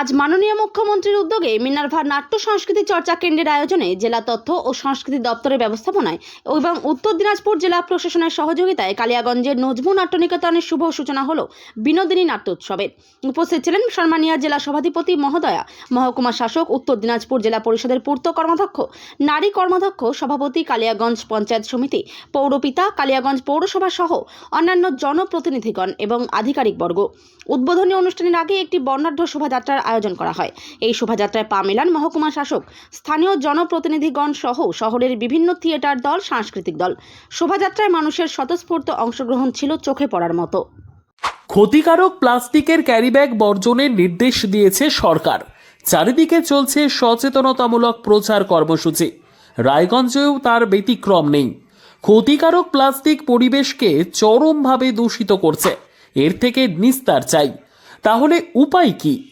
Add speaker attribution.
Speaker 1: আজ মাননীয় মুখ্যমন্ত্রীর উদ্যোগে মিনার্ভার নাট্য সংস্কৃতি চর্চা কেন্দ্রের আয়োজনে জেলা তথ্য ও সংস্কৃতি দপ্তরের ব্যবস্থাপনায় এবং উত্তর দিনাজপুর জেলা প্রশাসনের সহযোগিতায় কালিয়াগঞ্জের নজমু নাট্য নিকেতনের শুভ সূচনা হল বিনোদিনী নাট্য উৎসবের উপস্থিত ছিলেন সম্মানীয় জেলা সভাধিপতি মহোদয়া, মহকুমা শাসক, উত্তর দিনাজপুর জেলা পরিষদের পূর্ত কর্মাধ্যক্ষ, নারী কর্মাধ্যক্ষ, সভাপতি কালিয়াগঞ্জ পঞ্চায়েত সমিতি, পৌরপিতা, কালিয়াগঞ্জ পৌরসভা সহ অন্যান্য জনপ্রতিনিধিগণ এবং আধিকারিকবর্গ। উদ্বোধনী অনুষ্ঠানের আগে একটি বর্ণাঢ্য শোভাযাত্রার আয়োজন করা হয়। এই শোভাযাত্রায় পা মেলান মহকুমা শাসক, স্থানীয় জনপ্রতিনিধিগণ সহ শহরের বিভিন্ন থিয়েটার দল, সাংস্কৃতিক দল। শোভাযাত্রায় মানুষের স্বতঃস্ফূর্ত অংশগ্রহণ ছিল চোখে পড়ার মতো।
Speaker 2: ক্ষতিকারক প্লাস্টিকের ক্যারিব্যাগ বর্জনের নির্দেশ দিয়েছে সরকার। চারিদিকে চলছে সচেতনতামূলক প্রচার কর্মসূচি। রায়গঞ্জেও তার ব্যতিক্রম নেই। ক্ষতিকারক প্লাস্টিক পরিবেশকে চরমভাবে দূষিত করছে। এর থেকে নিস্তার চাই। তাহলে উপায় কি?